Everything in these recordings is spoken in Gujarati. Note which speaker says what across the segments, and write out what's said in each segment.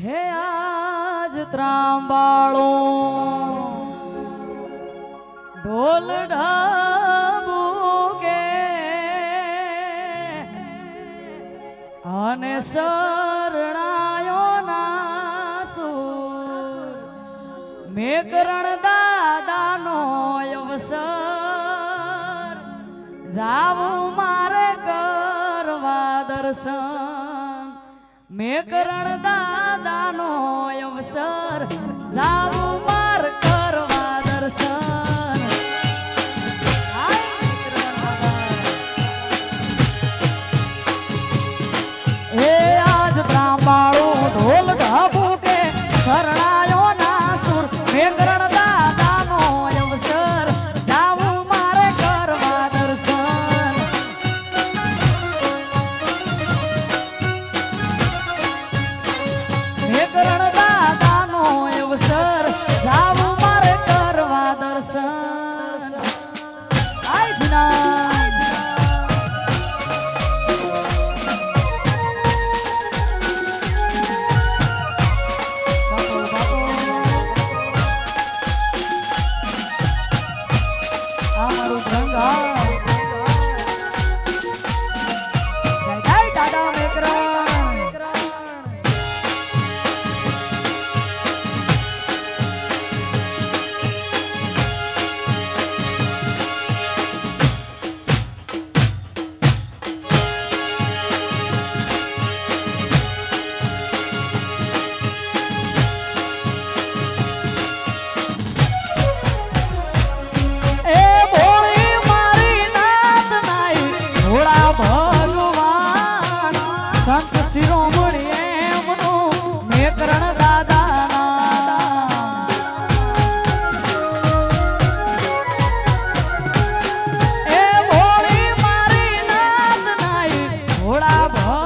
Speaker 1: હે આજ ત્રાંબાળો, ઢોલ ઢાબુ કે અને શરણાયો નાસુ. મેકરણ દાદાનો અવસર જાવું મારે કરવા દર્શન. મેં કરણ દાદાનો અવસર. જાવું માર કરવા દર્શન. ભા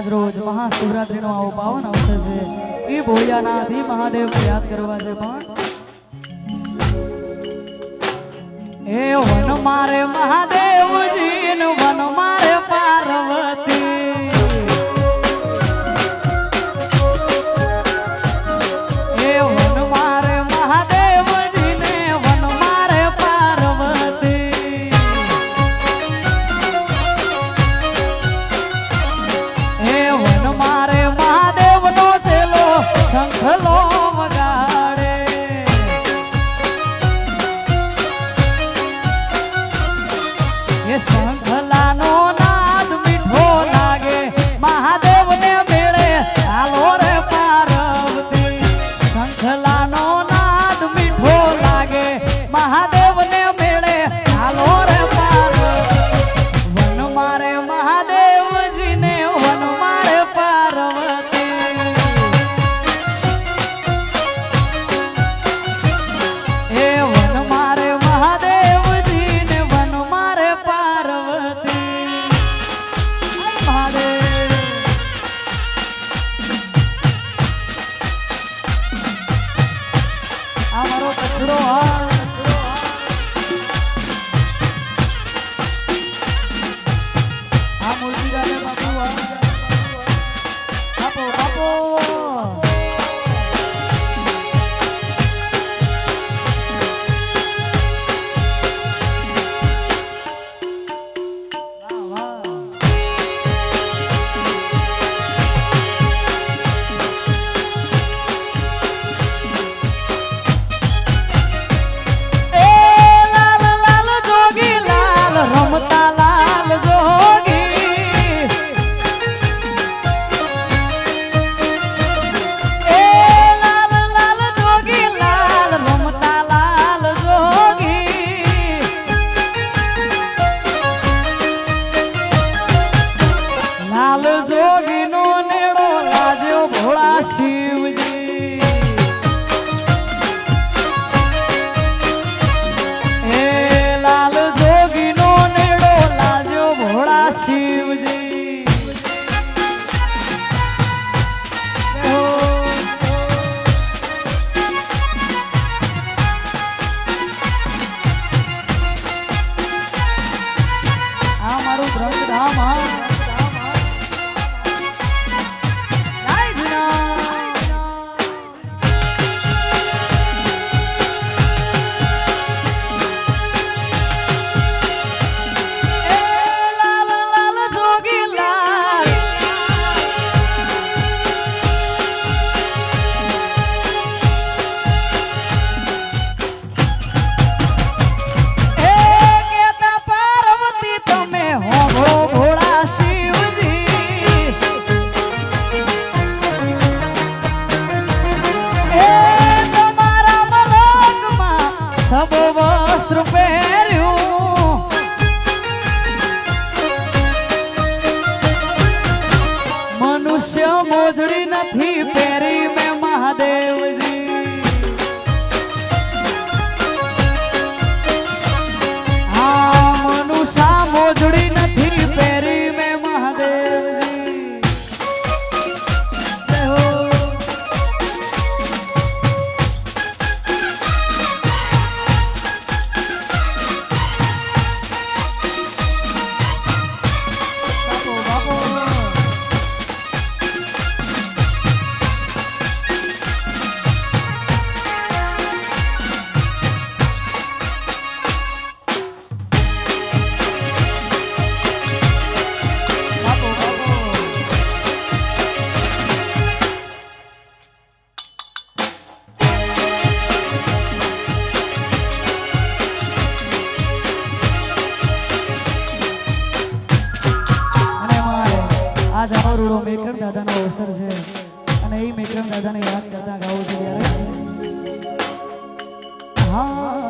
Speaker 1: આજ રોજ મહાશિવરાત્રીનો આવો પાવન અવસર છે. એ ભોયાના ધી મહાદેવ યાદ કરવા છે પણ. હે વન મારે મહાદેવજી વન મારે understand. મોજડી નથી કરોડો મેકરમ દાદાનો અવસર છે. અને એ મેકરમ દાદાને યાદ કરતા ગાવું છે હા.